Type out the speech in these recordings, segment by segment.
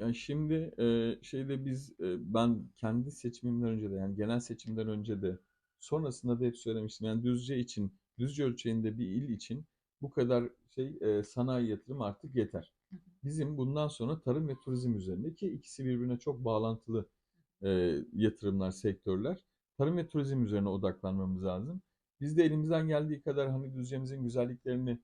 Ya şimdi eee, şeyde biz eee, ben kendi seçimimden önce de yani genel seçimden önce de sonrasında da hep söylemiştim. Yani Düzce için, Düzce ölçeğinde bir il için bu kadar şey eee, sanayi yatırım artık yeter. Bizim bundan sonra tarım ve turizm üzerinde ki ikisi birbirine çok bağlantılı eee, yatırımlar, sektörler. Tarım ve turizm üzerine odaklanmamız lazım. Biz de elimizden geldiği kadar hani Düzce'mizin güzelliklerini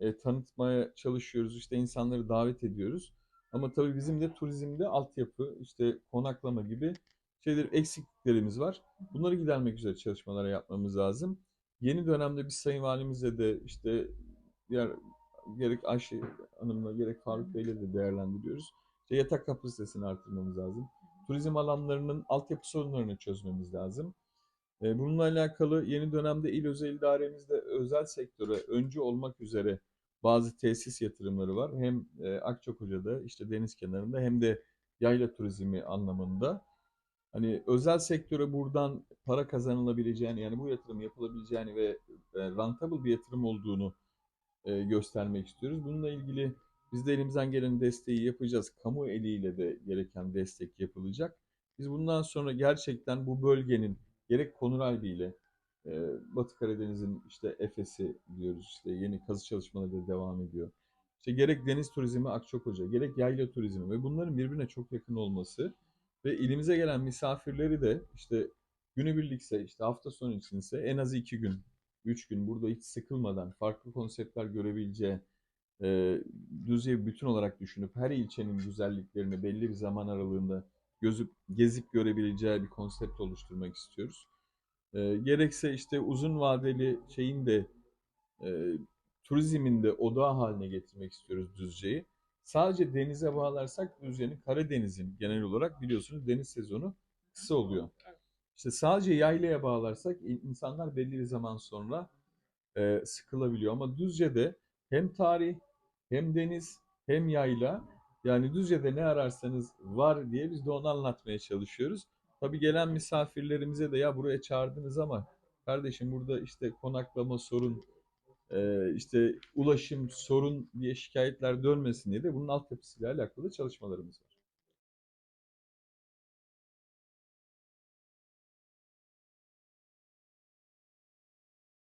e, tanıtmaya çalışıyoruz. İşte insanları davet ediyoruz. Ama tabii bizim de turizmde altyapı, işte konaklama gibi şeyler eksikliklerimiz var. Bunları gidermek üzere çalışmalar yapmamız lazım. Yeni dönemde biz Sayın Valimizle de işte diğer gerek Ayşe Hanım'la gerek Faruk Bey'le de değerlendiriyoruz. İşte yatak kapasitesini artırmamız lazım. Turizm alanlarının altyapı sorunlarını çözmemiz lazım. E, Bununla alakalı yeni dönemde il özel idaremizde özel sektöre öncü olmak üzere bazı tesis yatırımları var. Hem e, Akçakoca'da işte deniz kenarında hem de yayla turizmi anlamında. Hani özel sektöre buradan para kazanılabileceğini yani bu yatırım yapılabileceğini ve e, rentable bir yatırım olduğunu e, göstermek istiyoruz. Bununla ilgili biz de elimizden gelen desteği yapacağız. Kamu eliyle de gereken destek yapılacak. Biz bundan sonra gerçekten bu bölgenin gerek Konuralbi ile e, Batı Karadeniz'in işte Efes'i diyoruz işte yeni kazı çalışmaları da devam ediyor. İşte gerek deniz turizmi Akçakoca, gerek yayla turizmi ve bunların birbirine çok yakın olması ve ilimize gelen misafirleri de işte günübirlikse işte hafta sonu içinse en az iki gün, üç gün burada hiç sıkılmadan farklı konseptler görebileceği e, Düzce'yi bir bütün olarak düşünüp her ilçenin güzelliklerini belli bir zaman aralığında gözüp gezip görebileceği bir konsept oluşturmak istiyoruz. E, gerekse işte uzun vadeli şeyin de e, turizmin de odağı haline getirmek istiyoruz Düzce'yi. Sadece denize bağlarsak Düzce'nin Karadeniz'in genel olarak biliyorsunuz deniz sezonu kısa oluyor. İşte sadece yaylaya bağlarsak insanlar belli bir zaman sonra e, sıkılabiliyor. Ama Düzce'de hem tarih hem deniz hem yayla yani Düzce'de ne ararsanız var diye biz de onu anlatmaya çalışıyoruz. Tabii gelen misafirlerimize de ya buraya çağırdınız ama kardeşim burada işte konaklama sorun, e, işte ulaşım sorun diye şikayetler dönmesin diye de bunun altyapısıyla alakalı çalışmalarımız var.